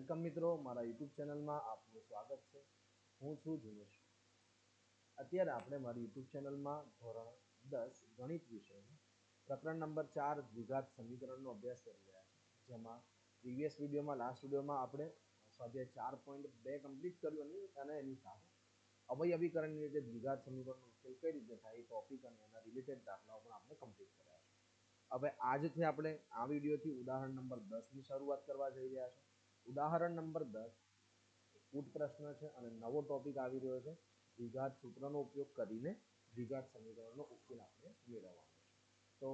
Welcome મિત્રો, મારા YouTube ચેનલમાં આપનું સ્વાગત છે. હું છું જિનેશ. અત્યારે આપણે મારી યુટ્યુબ ચેનલમાં ધોરણ દસ ગણિત વિષયનું પ્રકરણ નંબર ચાર દ્વિઘાત સમીકરણનો અભ્યાસ કરી રહ્યા છીએ. જેમાં પ્રીવિયસ વિડીયોમાં લાસ્ટ વિડીયોમાં આપણે સ્વાધ્યાય ચાર પોઈન્ટ બે કમ્પ્લીટ કર્યું અને એની સાથે અવયવીકરણની રીતે દ્વિઘાત સમીકરણનો ઉકેલ કઈ રીતે થાય એ ટોપિક અને એના રિલેટેડ દાખલાઓ પણ આપણે કમ્પ્લીટ કર્યા છે. હવે આજથી આપણે આ વિડીયોથી ઉદાહરણ નંબર દસની શરૂઆત કરવા જઈ રહ્યા છે ઉદાહરણ નંબર દસ, કૂટ પ્રશ્ન છે અને નવો ટોપિક આવી રહ્યો છે. દ્વિઘાત સૂત્રનો ઉપયોગ કરીને દ્વિઘાત સમીકરણનો ઉકેલ આપણે મેળવવાનો છે. તો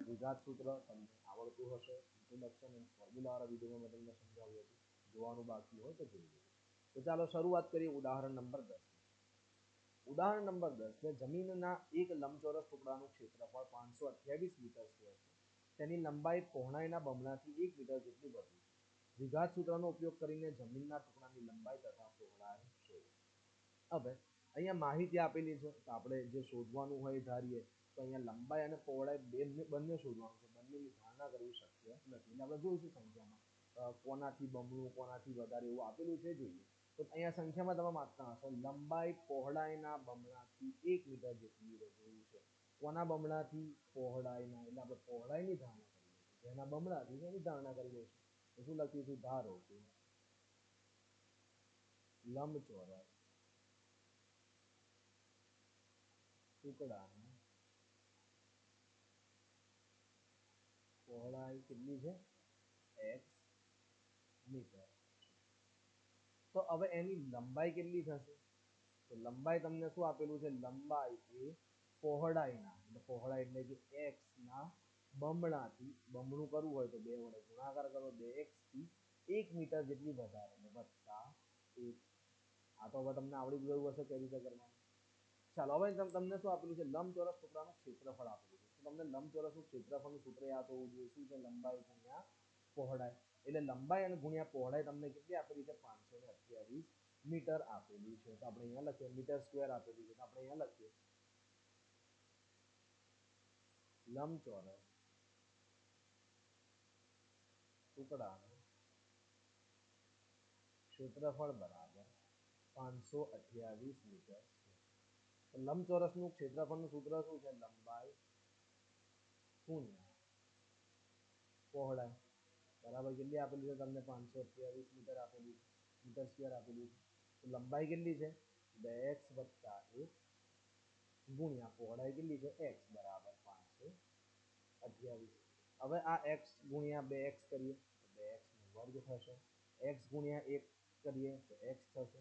દ્વિઘાત સૂત્ર તમને આવડતું હશે. ઇન્ટ્રોડક્શન એન્ડ ફોર્મ્યુલાવાળા વિડીયોમાં મેં તમને સમજાવ્યું હતું. જોવાનું બાકી હોય તો જોઈ તો ચાલો શરૂઆત કરીએ ઉદાહરણ નંબર દસ ઉદાહરણ નંબર દસ ને જમીનના એક લંબચોરસ ટુકડાનું ક્ષેત્રફળ પાંચસો અઠ્યાવીસ મીટર સ્ક્વેર છે. તેની લંબાઈ પહોળાઈના બમણાથી એક મીટર જેટલી વધુ દ્વિઘાત સૂત્રનો ઉપયોગ કરીને જમીનના ટુકડાની લંબાઈ તથા પહોળાઈ શોધો. હવે, અહીંયા માહિતી આપેલી છે, તો આપણે જે શોધવાનું હોય ધારીએ. તો અહીંયા લંબાઈ અને પહોળાઈ બંને બંને શોધવાનું છે. બંનેની ધારણા કરવી શક્ય નથી. એટલે આપણે જોઈશું સંખ્યામાં. કોનાથી બમણું, કોનાથી વધારે એવું આપેલું છે જોઈએ. તો અહીંયા સંખ્યામાં તમે વાંચતા હશો. લંબાઈ પહોળાઈના બમણાથી એક મીટર જેટલી રજૂ છે કોના બમણાથી? પહોળાઈના. એટલે આપણે પહોળાઈની ધારણા કરીએ છીએ જેના બમણાથી એની ધારણા કરી દઈશું શું લખીશું ધારો કે લંબચોરસ ટુકડાની પહોળાઈ કેટલી છે એક્સ મીટર તો હવે એની લંબાઈ કેટલી થશે તો લંબાઈ તમને શું આપેલું છે લંબાઈ એ પહોળાઈના એટલે પહોળાઈ એટલે કે એક્સ ના બમણાથી બમણું કરવું હોય તો બે વડે ગુણાકાર કરો, બે એક્સથી એક મીટર જેટલી વધારે. એટલે વત્તા એક. આ તો હવે તમને આવડી ગયું હશે કેવી રીતે કરવાનું? ચાલો, હવે તમને શું આપેલું છે? લંબચોરસ ટુકડાનું ક્ષેત્રફળ આપેલું છે. તમને લંબચોરસનું ક્ષેત્રફળનું સૂત્ર યાદ હોવું જોઈએ. શું છે? લંબાઈ ગુણ્યા પહોળાઈ. એટલે લંબાઈ અને ગુણ્યા પહોળાઈ તમને કેટલી આપેલી છે? પાંચસો ને અઠ્યાવીસ મીટર આપેલી છે. તો આપણે અહીંયા લખીએ. મીટર સ્ક્વેર આપેલી છે. તો આપણે અહીંયા લખીએ. લંબચોરસ ટુકડાનું ક્ષેત્રફળ બરાબર પાંચસો અઠ્યાવીસ મીટર છે. લંબચોરસનું ક્ષેત્રફળનું સૂત્ર શું છે? લંબાઈ શૂન્ય. પહોળાઈ. બરાબર કેટલી આપેલી છે તમને? પાંચસો અઠ્યાવીસ મીટર આપેલી મીટર સ્ક્વેર આપેલી તો લંબાઈ કેટલી છે? બે એક્સ વત્તા એક ગુણ્યા પહોળાઈ કેટલી છે? એક્સ. બરાબર પાંચસો અઠ્યાવીસ. હવે આ એક્સ ગુણ્યા બે એક્સ કરીએ. વર્ગ થશે એક્સ ગુણ્યા એક કરીએ તો એક્સ થશે.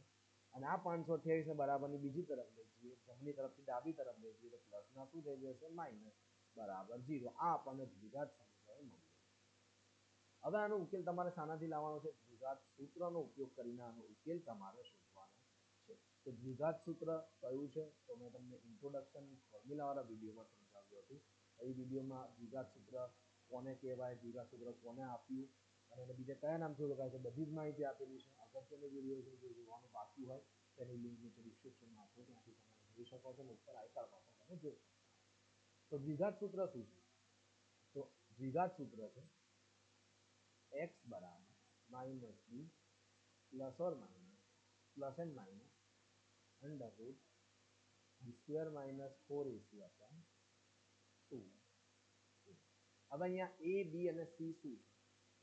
અને આ પાંચસો અઠ્યાવીસને બરાબરની બીજી તરફ લઈ જઈએ. જમણી તરફથી ડાબી તરફ લઈ જઈએ તો પ્લસના શું થઈ જશે? માઇનસ બરાબર ઝીરો આ આપણને દ્વિઘાત સમીકરણ મળ્યું હવે આનો ઉકેલ તમારે શાનાથી લાવવાનો છે. દ્વિઘાત સૂત્રનો ઉપયોગ કરીને આનો ઉકેલ તમારે શોધવાનો છે. તો દ્વિઘાત સૂત્ર કયું છે? તો મેં તમને ઇન્ટ્રોડક્શન ફોર્મ્યુલાવાળા વિડીયોમાં સમજાવ્યું હતું. એ વિડીયોમાં દ્વિઘાત સૂત્ર કોને કહેવાય? દ્વિઘાત સૂત્ર કોને આપ્યું? અને એને બીજા કયા નામથી ઓળખાય છે બધી જ માહિતી આપેલી છે. અગત્યની વીડિયો છે જો જોવાનું બાકી હોય, તેની લિંક નીચે ડિસ્ક્રિપ્શનમાં આપો, ત્યાંથી તમે જોઈ શકો છો ને ઉપર આઈ કાર્ડમાં પણ તમે જોઈ શકો તો દ્વિઘાત સૂત્ર શું છે? તો દ્વિઘાત સૂત્ર છે એક્સ બરાબર minus b plus or minus plus and minus under root b square minus four a c upon two હવે અહીંયા એ બી અને સી શું છે?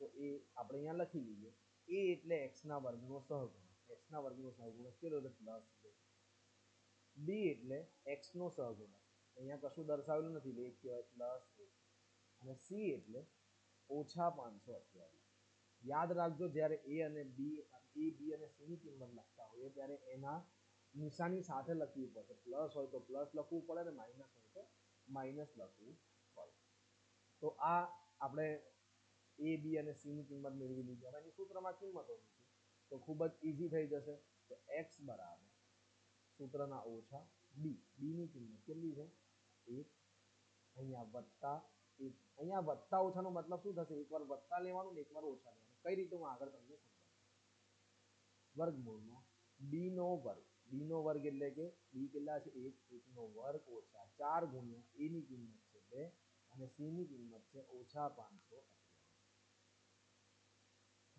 તો એ આપણે અહીંયા લખી લઈએ. એ એટલે એક્સના વર્ગનો સહગુણક. એક્સના વર્ગનો સહગુણક કેટલો એટલે પ્લસ બે એટલે એક્સનો સહગુણક. અહીંયા કશું દર્શાવેલું નથી. બે કહેવાય પ્લસ એક. અને સી એટલે ઓછા પાંચસો અઠ્યાવીસ. યાદ રાખજો, જ્યારે એ અને બી એ બી અને સીની કિંમત લખતા હોઈએ, ત્યારે એના નિશાની સાથે લખવી પડે. પ્લસ હોય તો પ્લસ લખવું પડે ને માઇનસ હોય તો માઇનસ લખવું પડે. તો આ આપણે એ બી અને સીની કિંમત મેળવી લીધી. હવે એની સૂત્રમાં કિંમતો મૂકી તો ખૂબ જ ઇઝી થઈ જશે તો એક્સ બરાબર સૂત્રના ઓછા બી બીની કિંમત કેટલી છે? એક. અહીંયા વત્તા એક. અહીંયા વત્તા ઓછાનો મતલબ શું થશે? એકવાર વત્તા લેવાનું ને એકવાર ઓછા લેવાનું. કઈ રીતે હું આગળ તમને સમજાવું? વર્ગમૂળમાં બી નો વર્ગ. બી નો વર્ગ એટલે કે બી કેટલા છે? એક. એકનો વર્ગ ઓછા ચાર ગુણ્યા એની કિંમત છે બે અને સી ની કિંમત છે ઓછા પાંચસો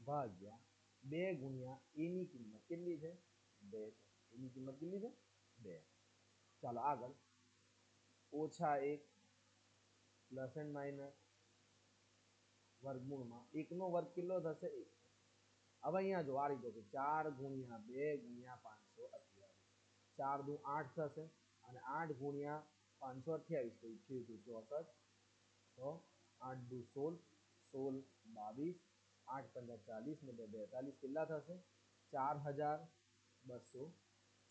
ભાગ્યા બે ગુણ્યા એની કિંમત કેટલી છે? બે છે. એની કિંમત કેટલી છે? બે. ચાલો આગળ. ઓછા એક પ્લસ એન્ડ માઇનસ વર્ગમૂળમાં એકનો વર્ગ કેટલો થશે? એક. હવે અહીંયા જો આ રીતે છે ચાર ગુણ્યા બે ગુણ્યા પાંચસો અઠ્યાવીસ. ચાર દુ આઠ થશે અને આઠ ગુણ્યા પાંચસો અઠ્યાવીસ તો ઇઠ્યાવીસ ચોસઠ. તો આઠ દુ સોળ સોળ બાવીસ આઠ પંદર ચાલીસ ને બે બેતાલીસ કેટલા થશે ચાર હજાર બસો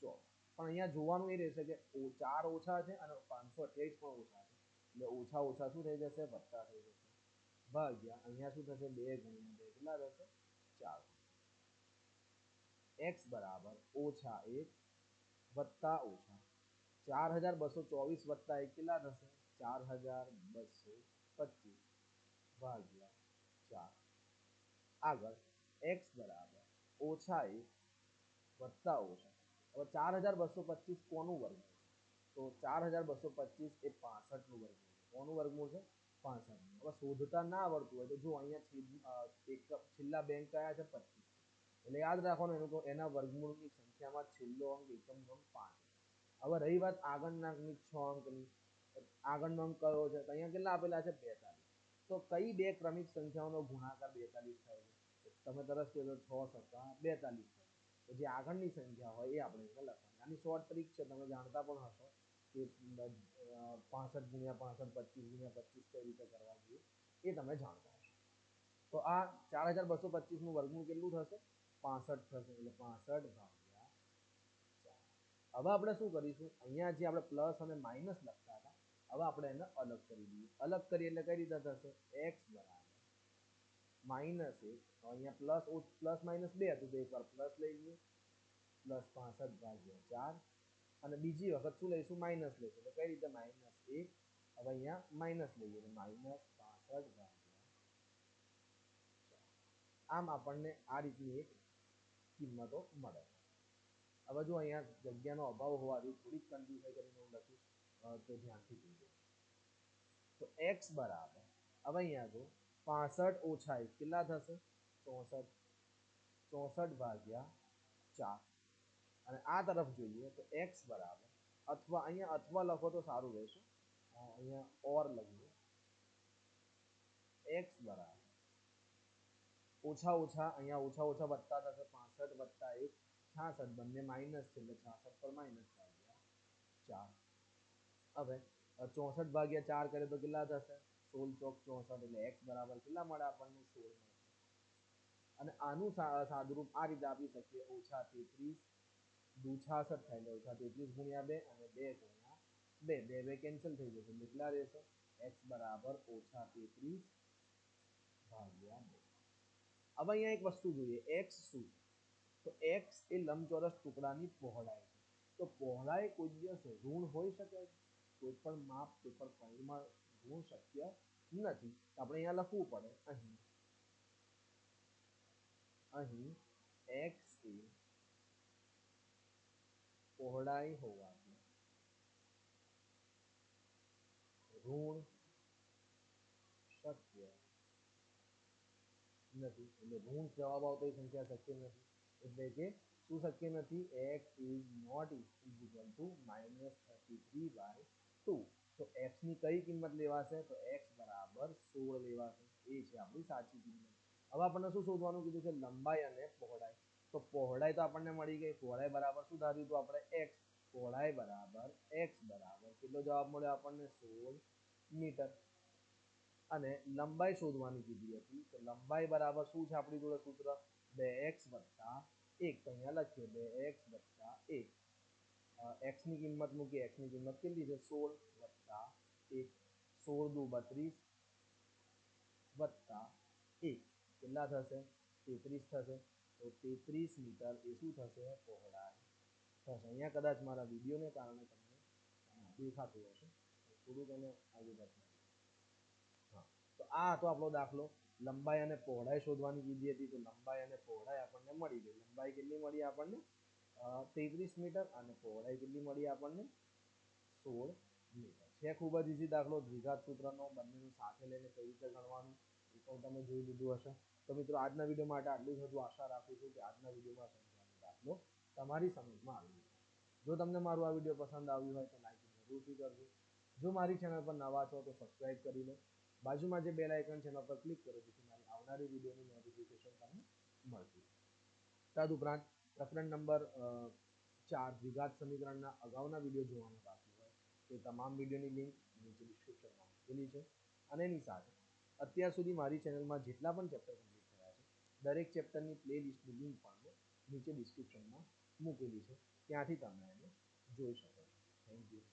ચોવીસ પણ અહીંયા જોવાનું એ રહેશે કે ચાર ઓછા છે અને પાંચસો અઠ્યાવીસ પણ ઓછા છે એટલે ઓછા ઓછા શું થઈ જશે વત્તા થઈ જશે ભાગ્યા અહીંયા શું થશે બે ગુણ્યા બે કેટલા થશે ચાર એક્સ બરાબર ઓછા એક વત્તા ઓછા ચાર હજાર બસો ચોવીસ વત્તા એક કેટલા થશે ચાર હજાર બસો પચીસ ભાગ્યા ચાર આગળ એક્સ બરાબર ઓછા એક વત્તા ઓછા હવે ચાર હજાર બસો પચીસ કોનું વર્ગમૂળ તો ચાર હજાર બસો પચીસ એ પાસઠનું વર્ગમૂળ છે. કોનું વર્ગમૂળ છે? પાસઠનું. હવે શોધતા ના આવડતું હોય તો જો અહીંયા એક છેલ્લા બેંક કયા છે? પચીસ. એટલે યાદ રાખવાનું એનું તો એના વર્ગમૂળની સંખ્યામાં છેલ્લો અંક એકમ અંક પાંચ હવે રહી વાત આગળના અંકની છ અંકની. આગળનો અંક કયો છે? અહીંયા કેટલા આપેલા છે? બેતાલીસ. તો કઈ બે ક્રમિક સંખ્યાઓનો ગુણાકાર બેતાલીસ થયો છે? તમે તરત કહેજો છ સત્તા બેતાલીસ જે આગળની સંખ્યા હોય એ આપણે અહીંયા લખવાની. આની શોર્ટ ટ્રીક છે, તમે જાણતા પણ હશો કે પાસઠ ગુણ્યા પાસઠ, પચીસ ગુણ્યા પચીસ કઈ રીતે કરવા જોઈએ એ તમે જાણતા હશો. તો આ ચાર હજાર બસો પચીસનું વર્ગમૂળ કેટલું થશે? પાસઠ થશે, એટલે પાસઠ ભાગ્યા હવે આપણે શું કરીશું? અહીંયા જે આપણે પ્લસ અને માઇનસ લખતા હતા, હવે આપણે એને અલગ કરી દઈએ. અલગ કરીએ એટલે કઈ રીતે થશે? એક્સ બરાબર માઇનસ એક. અહીંયા પ્લસ પ્લસ માઇનસ બે હતું તો એકવાર પ્લસ લઈ લઈએ. પ્લસ પાસઠ ભાગ્યા ચાર. અને બીજી વખત શું લઈશું? માઇનસ લઈશું. તો કઈ રીતે? માઇનસ એક. હવે અહીંયા માઇનસ લઈએ. તો માઇનસ પાસઠ ભાગ્યા આમ આપણને આ રીતની એક કિંમતો મળે. હવે જો અહીંયા જગ્યાનો અભાવ હોવાથી થોડીક કન્ફ્યુઝન કરીને હું લખીશ તો ધ્યાનથી જોજો. તો એક્સ બરાબર. હવે અહીંયા જો પાસઠ ઓછા એક કેટલા થશે ચોસઠ ચોસઠ ભાગ્યા ચાર અને આ તરફ જોઈએ તો એક્સ બરાબર અથવા અહીંયા અથવા લખો તો સારું રહેશે અહીંયા ઓર લખીએ એક્સ બરાબર ઓછા ઓછા અહીંયા ઓછા ઓછા વત્તા થશે પાસઠ વત્તા એક છાસઠ બંને માઇનસ છે એટલે છાસઠ પર માઇનસ ભાગ્યા ચાર હવે ચોસઠ ભાગ્યા ચાર કરે તો કેટલા થશે સોળ ચોક ચોસઠ એટલે એક્સ બરાબર કેટલા મળે આપણને? સોળ મળે અને આનું સાદુરૂપ આ રીતે આપી શકીએ. ઓછા તેત્રીસ દુ છાસઠ થાય એટલે ઓછા તેત્રીસ ગુણ્યા બે અને બે ગુણ્યા બે. બે બે કેન્સલ થઈ જશે. કેટલા રહેશે? એક્સ બરાબર ઓછા તેત્રીસ ભાગ્યા બે. હવે અહીંયા એક વસ્તુ જોઈએ. એક્સ શું? તો એક્સ એ લંબચોરસ ટુકડાની પહોળાઈ છે. તો પહોળાઈ કોઈ દિવસ ઋણ હોઈ શકે? કોઈ પણ માપ, કોઈ પણ પરિમાણ ઋણ શક્ય નથી. આપણે અહીંયા લખવું પડે. અહીં. અહીં એક્સ એ પહોળાઈ હોવાથી ઋણ શક્ય નથી. એટલે ઋણ જવાબ આવતો એ સંખ્યા શક્ય નથી. એટલે કે શું શક્ય નથી? X is not equal to minus thirty three by two તો એક્સની કઈ કિંમત લેવાશે? તો એક્સ બરાબર સોળ લેવાશે. એ છે આપણી સાચી કિંમત. હવે આપણને શું શોધવાનું કીધું છે? લંબાઈ અને પહોળાઈ. તો પહોળાઈ તો આપણને મળી ગઈ. પહોળાઈ બરાબર શું ધાર્યું હતું આપણે? એક્સ પહોળાઈ બરાબર એક્સ બરાબર. કેટલો જવાબ મળ્યો આપણને? સોળ મીટર. અને લંબાઈ શોધવાની કીધી હતી. તો લંબાઈ બરાબર શું છે આપણી જોડે સૂત્ર? બે એક્સ વત્તા એક. તો અહીંયા લખીએ બે એક્સ વત્તા એક. એક્સની કિંમત મૂકીએ એક્સની કિંમત કેટલી છે? સોળ વત્તા એક. સોળ દુ બત્રીસ વત્તા એક. કેટલા થશે? તેત્રીસ થશે. તો તેત્રીસ મીટર એ શું થશે? પહોળાઈ થશે. અહીંયા કદાચ મારા વિડીયોને કારણે તમને દેખાતું હશે. થોડુંક એને આગળ બતાવું હા. તો આ હતો આપણો દાખલો. લંબાઈ અને પહોળાઈ શોધવાની કીધી હતી. તો લંબાઈ અને પહોળાઈ આપણને મળી ગઈ. લંબાઈ કેટલી મળી આપણને? તેત્રીસ મીટર અને પહોળાઈ કેટલી મળી આપણને? સોળ મીટર. છે ખૂબ જ ઇઝી દાખલો. દ્વિઘાત સૂત્રનો બંનેનું સાથે લઈને કઈ રીતે ગણવાનું એ પણ તમે જોઈ લીધું હશે. તો મિત્રો, આજના વીડિયો માટે આટલું જ. હતું આશા રાખું છું કે આજના વિડીયોમાં સમજવાનો દાખલો તમારી સમજમાં આવી ગયો જો તમને મારું આ વીડિયો પસંદ આવ્યું હોય તો લાઈક જરૂરથી કરજો. જો મારી ચેનલ પર નવા છો તો સબસ્ક્રાઇબ કરી લો. બાજુમાં જે બેલ આઇકન છે એના પર ક્લિક કરો જેથી મારી આવનારી વિડીયોની નોટિફિકેશન તમને રહે. તદુપરાંત પ્રકરણ નંબર ચાર દ્વિઘાત સમીકરણના અગાઉના વીડિયો જોવાનું બાકી હોય તે તમામ વિડીયોની લિંક નીચે ડિસ્ક્રિપ્શનમાં મૂકેલી છે. અને એની સાથે અત્યાર સુધી મારી ચેનલમાં જેટલા પણ ચેપ્ટર કમ્પ્લીટ થયા છે, દરેક ચેપ્ટરની પ્લે લિસ્ટની લિંક પણ મેં નીચે ડિસ્ક્રિપ્શનમાં મૂકેલી છે. ત્યાંથી તમે એને જોઈ શકો છો. Thank you